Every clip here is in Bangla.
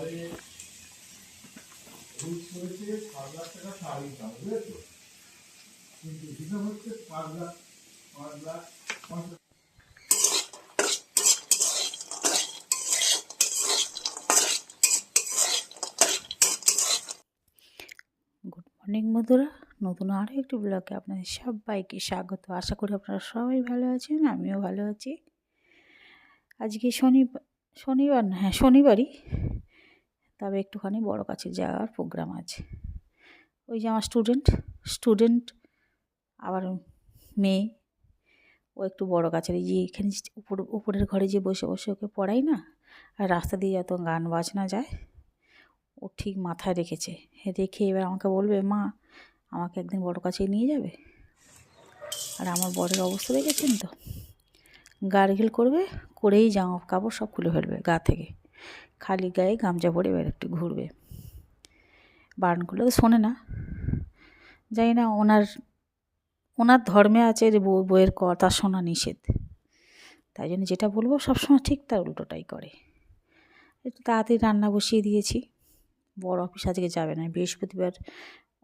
এবারে রুলস করেছে সাত লাখ টাকা দাম, বুঝেছ? কিন্তু হিসাব হচ্ছে পাঁচ লাখ পাঁচ লাখ মর্নিং বন্ধুরা। নতুন আরও একটি ব্লগে আপনাদের সবাইকে স্বাগত। আশা করি আপনারা সবাই ভালো আছেন, আমিও ভালো আছি। আজকে শনিবার শনিবার না হ্যাঁ শনিবারই তবে একটুখানি বড় কাছে যাওয়ার প্রোগ্রাম আছে। ওই যে আমার স্টুডেন্ট স্টুডেন্ট আবার মেয়ে, ও একটু বড় এই যে এখানে উপর, উপরের ঘরে যে বসে বসে ওকে পড়াই না, আর রাস্তা দিয়ে যত গান বাজনা যায়, ও ঠিক মাথায় রেখেছে। রেখে এবার আমাকে বলবে, মা, আমাকে একদিন বড় কাছে নিয়ে যাবে? আর আমার বরের অবস্থা দেখেছেন তো? গার্গেল করবে, করেই জামা কাপড় সব খুলে ফেলবে গা থেকে। খালি গায়ে গামছা পরে এবার একটু ঘুরবে। বারণ করলে তো শোনে না। জানি না ওনার ওনার ধর্মে আছে যে বউ বইয়ের কথা শোনা নিষেধ। তাই জন্য যেটা বলব সবসময় ঠিক তার উল্টোটাই করে। একটু তাড়াতাড়ি রান্না বসিয়ে দিয়েছি। বড় অফিস আজকে যাবে না। বৃহস্পতিবার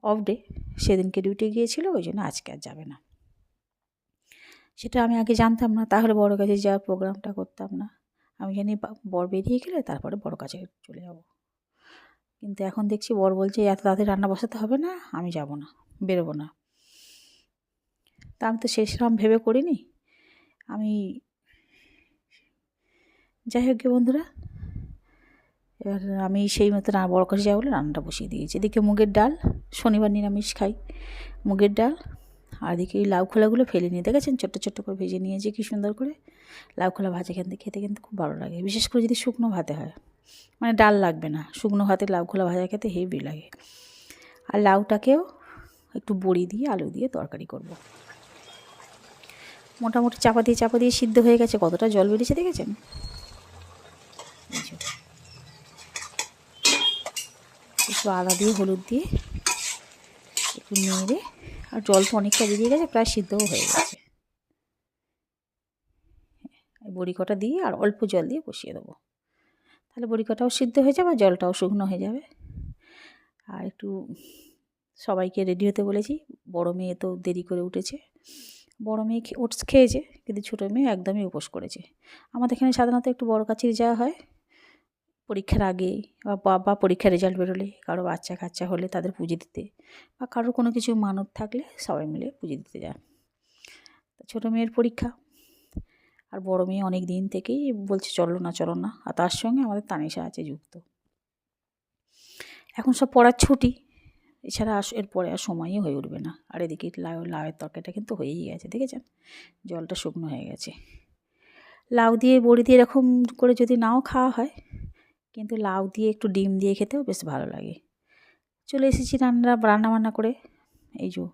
অফ ডে সেদিনকে ডিউটি গিয়েছিল, ওই জন্য আজকে আর যাবে না। সেটা আমি আগে জানতাম না, তাহলে বড় কাছে যাওয়ার প্রোগ্রামটা করতাম না। আমি জানি বর বেরিয়ে গেলে তারপরে বড় কাছে চলে যাব। কিন্তু এখন দেখছি বর বলছে, এত তাড়াতাড়ি রান্না বসাতে হবে না, আমি যাব না, বেরোবো না। তা আমি তো সেসরকম ভেবে করিনি। আমি, যাই হোক গে বন্ধুরা, এবার আমি সেই মতো না বড় কাছে যাব বলে রান্নাটা বসিয়ে দিয়েছি। এদিকে মুগের ডাল, শনিবার নিরামিষ খাই। মুগের ডাল আর এদিকে এই লাউ খোলাগুলো ফেলে নিয়ে দেখেছেন? ছোট্ট ছোট্ট করে ভেজে নিয়েছি কি সুন্দর করে লাউ খোলা ভাজা খেতে খেতে কিন্তু খুব ভালো লাগে। বিশেষ করে যদি শুকনো ভাতে হয়। মানে ডাল লাগবে না। শুকনো ভাতে লাউ খোলা ভাজা খেতে হেভি লাগে। আর লাউটাকেও একটু বড়ি দিয়ে, আলু দিয়ে তরকারি করব। মোটামুটি চাপা দিয়ে চাপা দিয়ে সিদ্ধ হয়ে গেছে। কতটা জল বেরিয়েছে দেখেছেন? একটু আদা দিয়ে, হলুদ দিয়ে একটু নেড়ে আর জল তো অনেকটা বেরিয়ে গেছে, প্রায় সিদ্ধও হয়ে গেছে। বড়ি কটা দিয়ে আর অল্প জল দিয়ে বসিয়ে দেবো। তাহলে বড়ি কটাও সিদ্ধ হয়ে যাবে, আর জলটাও শুকনো হয়ে যাবে। আর একটু সবাইকে রেডি হতে বলেছি, বড় মেয়ে তো দেরি করে উঠেছে। বড় মেয়ে ওটস খেয়েছে, কিন্তু ছোটো মেয়ে একদমই উপোস করেছে। আমাদের এখানে সাধারণত একটু বড় কাছে যাওয়া হয়। পরীক্ষার আগে বা বাবা পরীক্ষার রেজাল্ট বেরোলে কারও বাচ্চা কাচ্চা হলে তাদের পুজো দিতে বা কারোর কোনো কিছু মানত থাকলে সবাই মিলে পুজো দিতে যায়। ছোটো মেয়ের পরীক্ষা। আর বড় মেয়ে অনেক দিন থেকেই বলছে, চলো না চলো না। আর তার সঙ্গে আমাদের তানিশা আছে যুক্ত। এখন সব পড়ার ছুটি। এছাড়া আস, এরপরে আর সময়ই হয়ে উঠবে না। আর এদিকে লাউ, লাউয়ের তরকারিটা কিন্তু হয়েই গেছে, দেখেছেন? জলটা শুকনো হয়ে গেছে। লাউ দিয়ে বড়ি দিয়ে এরকম করে যদি নাও খাওয়া হয় কিন্তু লাউ দিয়ে একটু ডিম দিয়ে খেতেও বেশ ভালো লাগে। চলে এসেছি রান্না রান্না বান্না করে। এই যে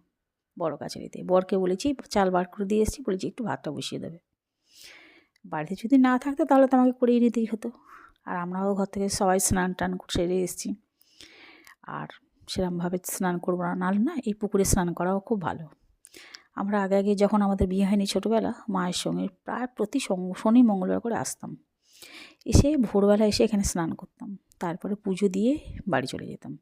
বড় কাছারিতে। বরকে বলেছি, চাল বার করে দিয়ে এসেছি। বলেছি, একটু ভাতটা বসিয়ে দেবে। বাড়িতে যদি না থাকতো তাহলে তো আমাকে করিয়ে নিতেই হতো। আর আমরাও ঘর থেকে সবাই স্নান টান সেরে এসেছি। আর সেরকমভাবে স্নান করব না, নাহলে না এই পুকুরে স্নান করাও খুব ভালো। আমরা আগে আগে যখন আমাদের বিয়ে হয়নি ছোটোবেলা, মায়ের সঙ্গে প্রায় প্রতি শনি, মঙ্গলবার করে আসতাম। এসে ভোরবেলা এসে এখানে স্নান করতাম। তারপরে পুজো দিয়ে বাড়ি চলে যেতাম।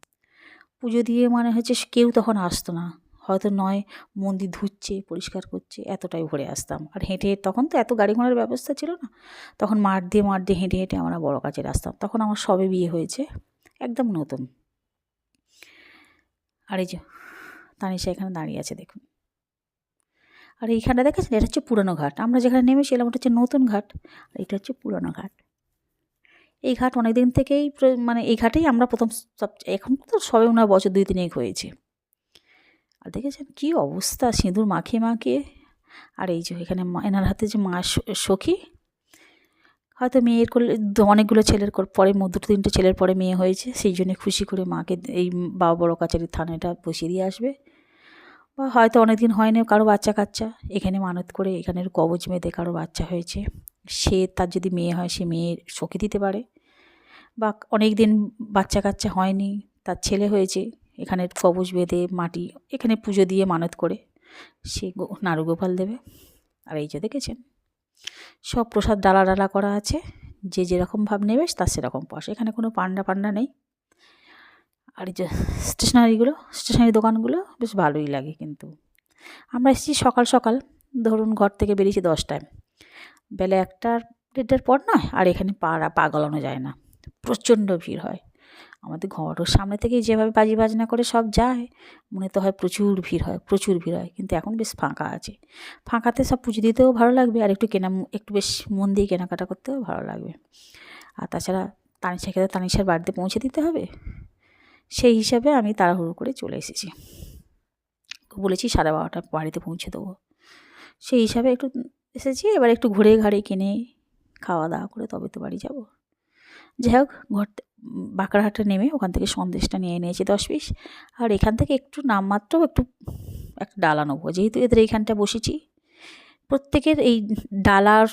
পুজো দিয়ে মানে হচ্ছে কেউ তখন আসতো না। হয়তো নয়, মন্দির ধুচ্ছে, পরিষ্কার করছে, এতটাই ভরে আসতাম। আর হেঁটে তখন তো এত গাড়ি ঘোড়ার ব্যবস্থা ছিল না। তখন মাঠ দিয়ে মাঠ দিয়ে হেঁটে হেঁটে আমরা বড় কাছে আসতাম। তখন আমার সবে বিয়ে হয়েছে, একদম নতুন। আর এই যে, তানিশা এখানে দাঁড়িয়ে আছে দেখুন। আর এইখানটা দেখেছেন? এটা হচ্ছে পুরনো ঘাট। আমরা যেখানে নেমেছিলাম, ওটা হচ্ছে নতুন ঘাট। আর এটা হচ্ছে পুরনো ঘাট। এই ঘাট অনেক দিন থেকেই মানে এই ঘাটেই আমরা প্রথম সব, এখন তো সবে ওনার বছর দুই তিনেক হয়েছে। আর দেখেছেন কী অবস্থা, সিঁদুর মাখিয়ে মাখিয়ে। আর এই যে এখানে এনার হাতে যে মা সখী, হয়তো মেয়ের করলে অনেকগুলো ছেলের পরে দুটো তিনটে ছেলের পরে মেয়ে হয়েছে, সেই জন্য খুশি করে মাকে এই বাবা বড় কাছারির থানাটা বসিয়ে দিয়ে আসবে। বা হয়তো অনেক দিন হয়নি, কারও বাচ্চা কাচ্চা, এখানে মানত করে এখানের কবচ বেঁধে কারও বাচ্চা হয়েছে। সে তার যদি মেয়ে হয়, সে মেয়ের সখী দিতে পারে। বা অনেক দিন বাচ্চা কাচ্চা হয়নি, তার ছেলে হয়েছে, এখানে কবচ বেঁধে মাটি, এখানে পুজো দিয়ে মানত করে, সে নাড়ু গোপাল দেবে। আর এই যে দেখেছেন, সব প্রসাদ ডালা ডালা করা আছে, যে যেরকম ভাব নেবে তার সেরকম পয়সা এখানে কোনো পান্ডা পান্ডা নেই। আর যে স্টেশনারিগুলো, স্টেশনারি দোকানগুলো বেশ ভালোই লাগে কিন্তু। আমরা এসেছি সকাল সকাল, ধরুন ঘর থেকে বেরিয়েছি দশটায়। বেলা একটা দেড়টার পর নয়, আর এখানে পাড়া পা গলানো যায় না। প্রচণ্ড ভিড় হয়। আমাদের ঘরের সামনে থেকে যেভাবে বাজি বাজনা করে সব যায়, মনে তো হয় প্রচুর ভিড় হয়, প্রচুর ভিড় হয়। কিন্তু এখন বেশ ফাঁকা আছে। ফাঁকাতে সব পুজো দিতেও ভালো লাগবে, আর একটু কেনা, একটু বেশ মন দিয়ে কেনাকাটা করতেও ভালো লাগবে। আর তাছাড়া তানিশাকে তো তানিশার বাড়িতে পৌঁছে দিতে হবে। সেই হিসাবে আমি তাড়াহুড়ো করে চলে এসেছি। বলেছি সাড়ে বারোটা বাড়িতে পৌঁছে দেবো। সেই হিসাবে একটু এসেছি, এবার একটু ঘুরে ঘাড়ে কিনে খাওয়া দাওয়া করে তবে তো বাড়ি যাব। যাই হোক, ঘর বাঁকড়াহাটে নেমে ওখান থেকে সন্দেশটা নিয়ে নিয়েছি দশ পিস। আর এখান থেকে একটু নামমাত্র একটু একটা ডালা নেব যেহেতু এদের এইখানটা বসেছি, প্রত্যেকের এই ডালার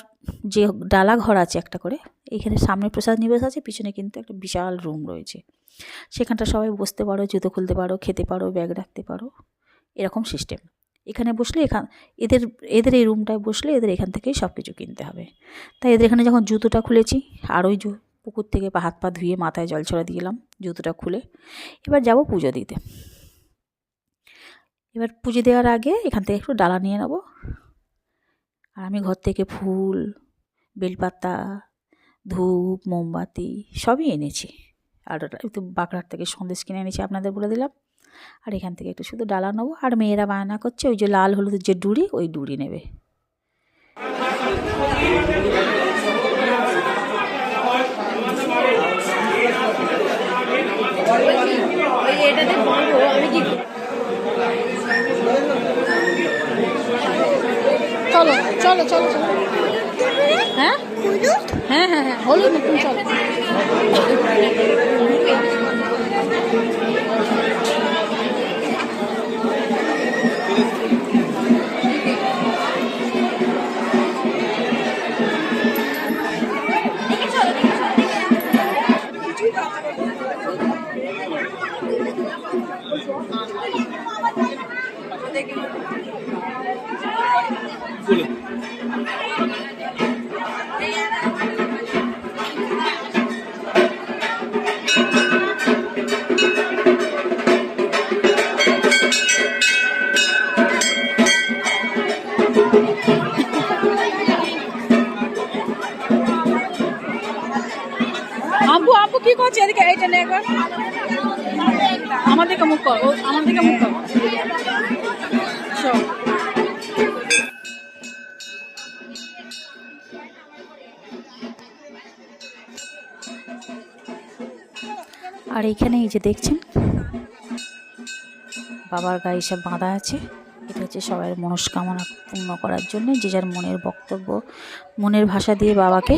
যে ডালা ঘর আছে একটা করে, এইখানে সামনে প্রসাদ নিবেশ আছে, পিছনে কিন্তু একটা বিশাল রুম রয়েছে। সেখানটা সবাই বসতে পারো, জুতো খুলতে পারো, খেতে পারো, ব্যাগ রাখতে পারো, এরকম সিস্টেম এখানে বসলে এখান, এদের এদের এই রুমটায় বসলে এদের এখান থেকেই সব কিছু কিনতে হবে। তাই এদের এখানে যখন জুতোটা খুলেছি, আর ওই পুকুর থেকে হাত পা ধুয়ে মাথায় জল ছড়া দিলাম জুতোটা খুলে। এবার যাব পুজো দিতে। এবার পুজো দেওয়ার আগে এখান থেকে একটু ডালা নিয়ে নেব। আর আমি ঘর থেকে ফুল, বেলপাতা, ধূপ, মোমবাতি সবই এনেছি। আর একটু বাঁকড়ার থেকে সন্দেশ কিনে এনেছি, আপনাদের বলে দিলাম। আর এখান থেকে একটু শুধু ডালা নেব আর মেয়েরা বায়না করছে, ওই যে লাল হলুদের যে ডুড়ি, ওই ডুড়ি নেবে। চলো চলো চলো চলো। হ্যাঁ? হ্যাঁ হ্যাঁ হ্যাঁ হলুদ নতুন চলো। আর এইখানে এই যে দেখছেন, বাবার গায়ে সব বাঁধা আছে। এটা হচ্ছে সবার মনস্কামনা পূর্ণ করার জন্য, যে যার মনের বক্তব্য, মনের ভাষা দিয়ে বাবাকে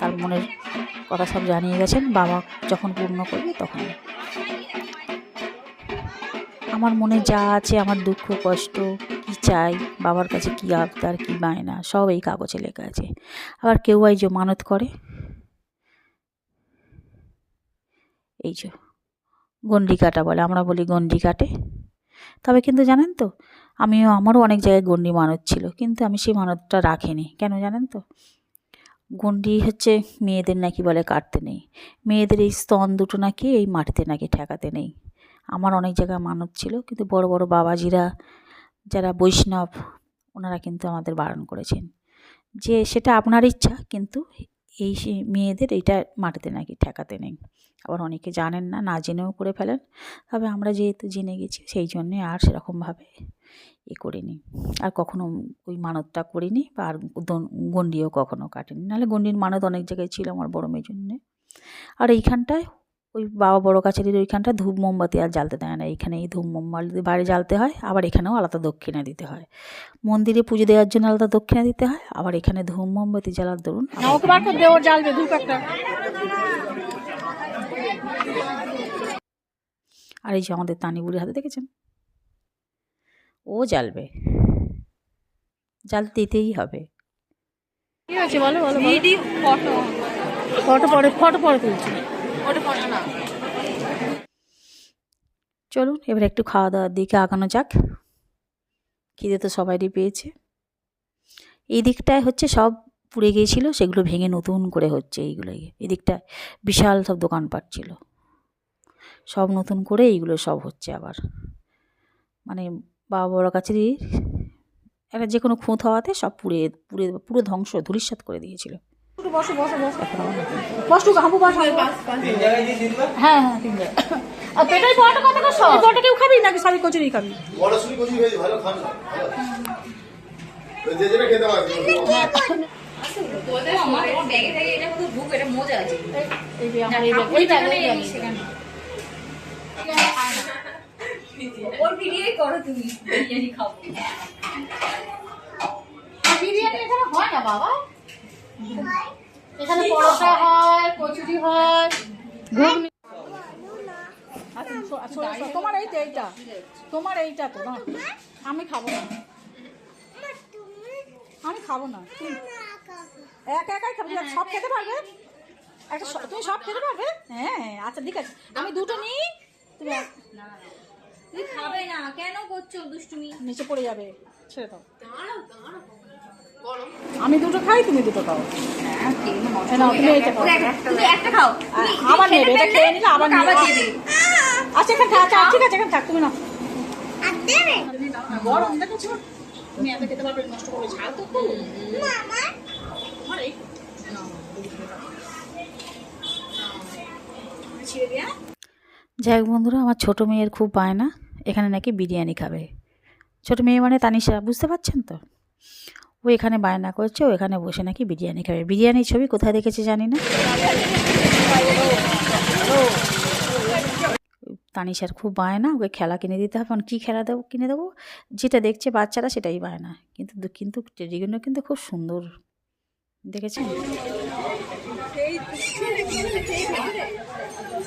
তার মনের কথা সব জানিয়ে গেছেন। বাবা যখন পূর্ণ করবে তখন। আমার মনে যা আছে, আমার দুঃখ, কষ্ট, কি চাই, বাবার কাছে কি আবদার, কি বায়না সব এই কাগজে লেখা আছে। আবার কেউ এই যে মানত করে এই যে গন্ডি কাটা বলে, আমরা বলি গন্ডি কাটে তবে কিন্তু জানেন তো, আমিও, আমারও অনেক জায়গায় গন্ডি মানত ছিল, কিন্তু আমি সেই মানতটা রাখিনি। কেন জানেন তো? গন্ডি হচ্ছে মেয়েদের নাকি বলে কাটতে নেই। মেয়েদের এই স্তন দুটো নাকি এই মাটিতে নাকি ঠেকাতে নেই। আমার অনেক জায়গায় মানত ছিল, কিন্তু বড় বড় বাবাজিরা, যারা বৈষ্ণব, ওনারা কিন্তু আমাদের বারণ করেছেন। যে সেটা আপনার ইচ্ছা, কিন্তু এই মেয়েদের এইটা মাটিতে নাকি ঠেকাতে নেই। আবার অনেকে জানেন না না জেনেও করে ফেলেন। তবে আমরা যেহেতু জেনে গেছি, সেই জন্যে আর সেরকমভাবে এ করিনি। আর কখনো ওই মানতটা করিনি বা আর গণ্ডিও কখনো কাটিনি। নাহলে গণ্ডির মানত অনেক জায়গায় ছিল আমার বড় মেয়ের জন্যে। আর এইখানটায় ওই বাবা বড় কাছারির ওইখানটা ধূপ মোমবাতি আর জ্বালতে দেয় না। এইখানে এই ধূপ মোমবাতি বাইরে জ্বালতে হয়, আবার এখানেও আলাদা দক্ষিণা দিতে হয়। মন্দিরে পুজো দেওয়ার জন্য আলাদা দক্ষিণা দিতে হয়, আবার এখানে ধূপ মোমবাতি জ্বালার দরুন আর এই যে আমাদের তানিবুড়ির হাতে দেখেছেন? ও জ্বালবে। জ্বাল দিতেই হবে। কি হয়েছে বলো বলো ফটো। ফটো পরে ফটো পরে তুলছি। ওটা ফটো না। চলুন এবার একটু খাওয়া দাওয়ার দিকে আগানো যাক। খিদে তো সবারই পেয়েছে। এই দিকটায় হচ্ছে সব পুড়ে গিয়েছিল সেগুলো ভেঙে নতুন করে হচ্ছে এইগুলো। এদিকটায় বিশাল সব দোকানপাট ছিল। সব নতুন করে এইগুলো সব হচ্ছে আবার। মানে বাবা বড় কাছেরই একটা যে কোনো খুঁত হওয়াতে সব পুড়ে পুড়ে পুরো ধ্বংস ধূলিসাৎ করে দিয়েছিল। একটু বসো বসো বসো। হাঁপু বস হ্যাঁ হ্যাঁ তিন জায়গায়। আর পেটাই পরোটা কত করে সব পরোটা কেউ খাবি নাকি সবই কচুরি খাবি? মটরশুঁটি কচি হয়েছে ভালো খান না যে যেটা খেতে পারবে এই যে আমার এই ব্যাগ এই ব্যাগ এই ব্যাগ বিরিয়ানি এখানে হয় না বাবা? এখানে পরোটা হয় কচুরি হয়। আচ্ছা, তোমার এইটা এইটা। তোমার এইটা তো না। আমি খাব না। আমি খাব না। তুমি একা একাই খাব? সব খেতে পারবে? একটা তুমি সব খেতে পারবে? হ্যাঁ হ্যাঁ, আচ্ছা ঠিক আছে। আমি দুটো নিই। তুমি খাবে না কেন করছ দুষ্টুমি? নিচে পড়ে যাবে ছেড়ে দাও। আমি দুটো খাই তুমি দুটো খাও। আবার নেবে এটা খেয়ে নিলে আবার আচ্ছা এখানে থাক থাক, ঠিক আছে এখানে থাক তুমি না গরম দেখেছ তুমি এত খেতে পারবে নষ্ট করে ঝাল তো খুব। আমার। এই। ছিঁড়ে দিয়া যাই হোক বন্ধুরা আমার ছোটো মেয়ের খুব বায়না। এখানে নাকি বিরিয়ানি খাবে। ছোটো মেয়ে মানে তানিশা, বুঝতে পারছেন তো? ও এখানে বায়না করছে, ও এখানে বসে নাকি বিরিয়ানি খাবে। বিরিয়ানির ছবি কোথায় দেখেছে জানি না? তানিশার খুব বায়না, ওকে খেলা কিনে দিতে হবে। কী খেলা দেবো, কিনে দেবো? যেটা দেখছে বাচ্চারা সেটাই বায়না। কিন্তু কিন্তু টেডিগুলো কিন্তু খুব সুন্দর। দেখেছেন?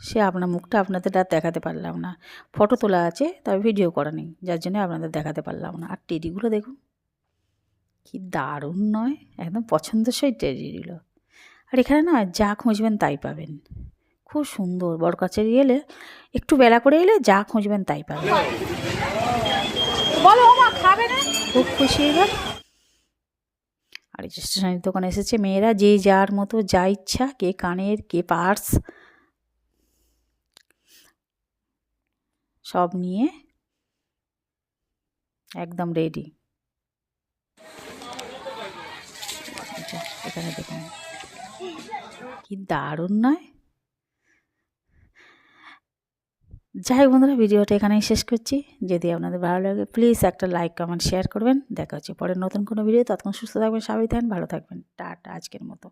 সে আপনার মুখটা আপনাদের আর দেখাতে পারলাম না। ফটো তোলা আছে, তবে ভিডিও করা নেই, যার জন্য আপনাদের দেখাতে পারলাম না। আর টেডিগুলো দেখুন, কি দারুণ নয়, একদম পছন্দসই টেডিগুলো আর এখানে না, যা খুঁজবেন তাই পাবেন। খুব সুন্দর, বড় কাছের এলে, একটু বেলা করে এলে যা খুঁজবেন তাই পাবেন। বলো খাবে খুশি এবার। আর স্টেশনের দোকানে এসেছে মেয়েরা, যে যার মতো যা ইচ্ছা, কে কানের, কে পার্স সব নিয়ে একদম রেডি এখানে দেখুন কি দারুণ নয়? যাই হোক বন্ধুরা, ভিডিওটা এখানেই শেষ করছি। যদি আপনাদের ভালো লাগে প্লিজ একটা লাইক কমেন্ট শেয়ার করবেন। দেখা হচ্ছে পরে নতুন কোনো ভিডিও ততক্ষণ সুস্থ থাকবেন স্বাভাবিক থাকবেন ভালো থাকবেন। টাটা, আজকের মতো।